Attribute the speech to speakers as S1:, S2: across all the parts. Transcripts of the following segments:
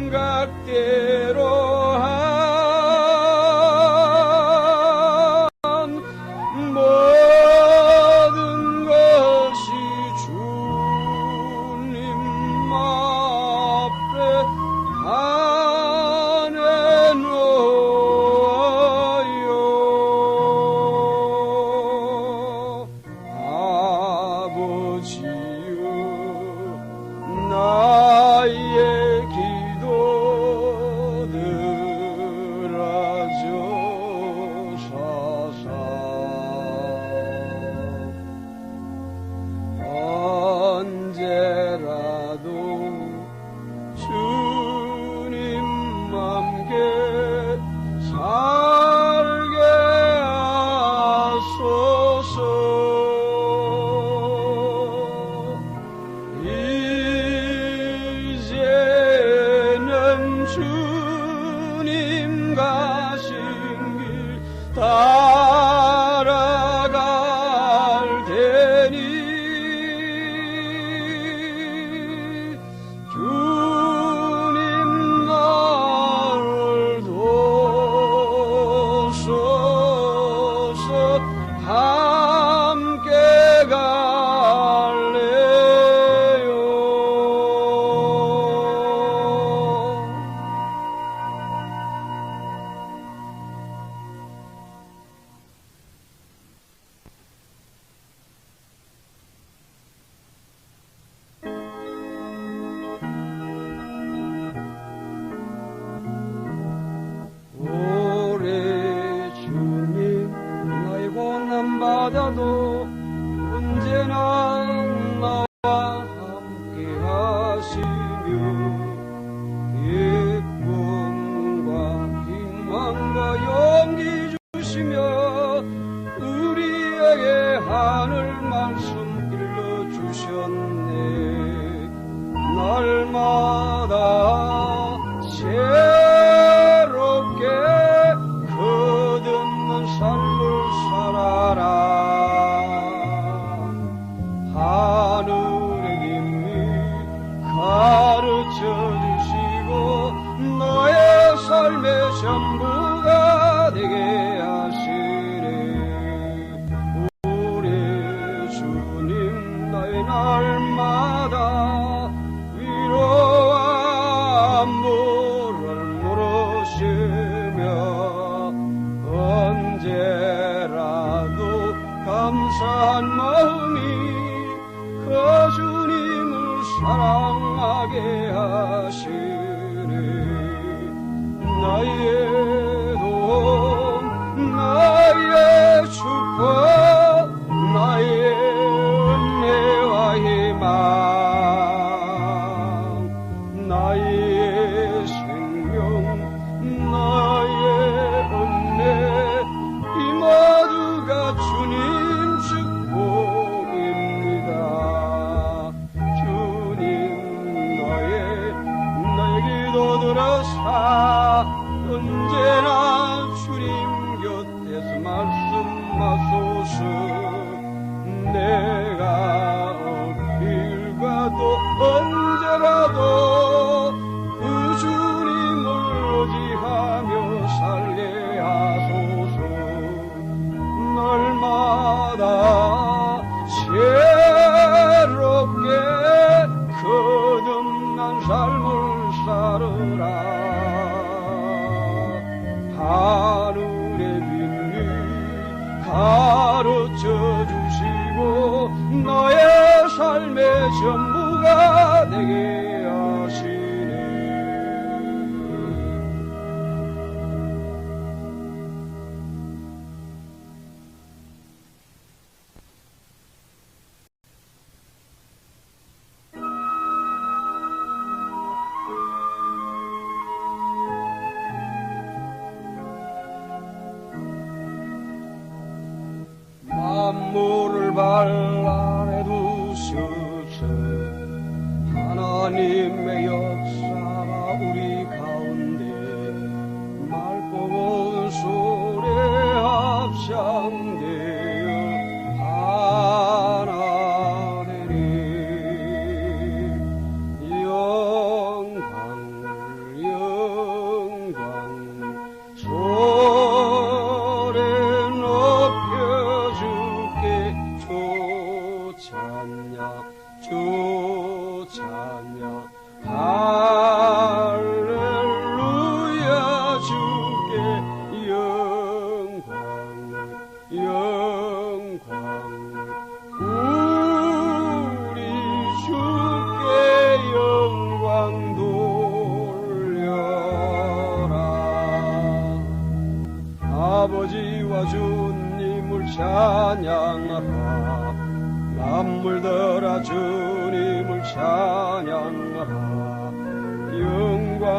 S1: 생각돼 날마다 위로와 안부를 물으시며 언제라도 감사한 마음이 그 주님을 사랑하게 하시니 나의 salmo. 잘라내 두셨세 하나님의 역사가 우리 가운데 말보고 소리 합창대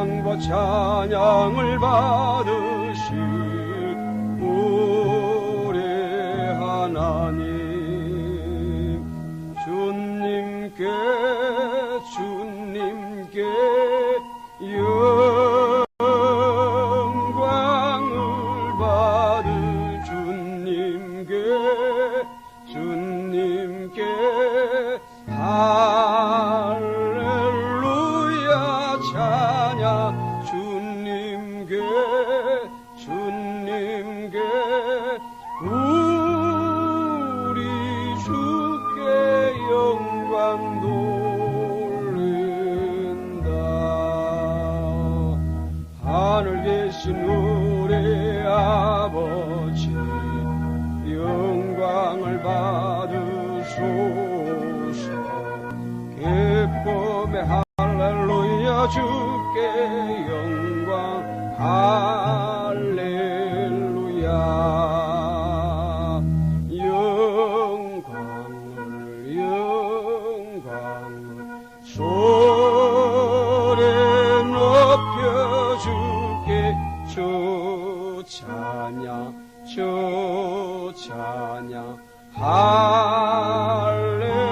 S1: 영과 찬양을 받으 주께 영광. 할렐루야. 영광을 영광을 소래 높여 주께 주 찬양 주 찬양 할렐루야.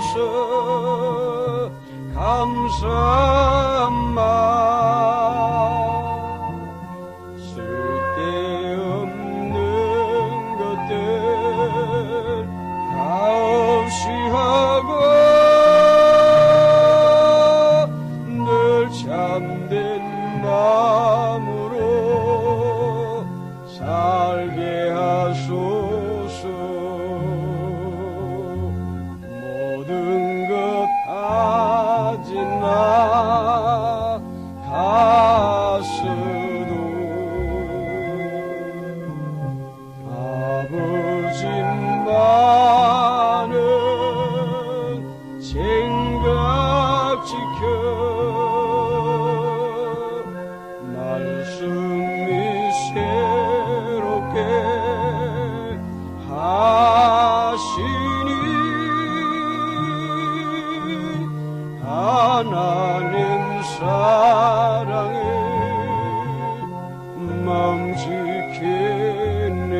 S1: 是干什么？ 가슴이 새롭게 하시니 하나님 사랑에 마음 지키네.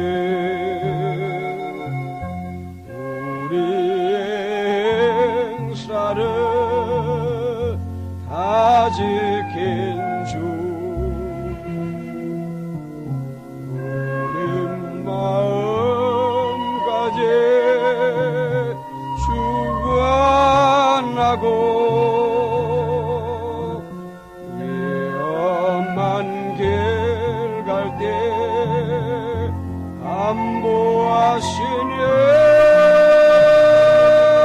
S1: 우리 행사를 다 지키네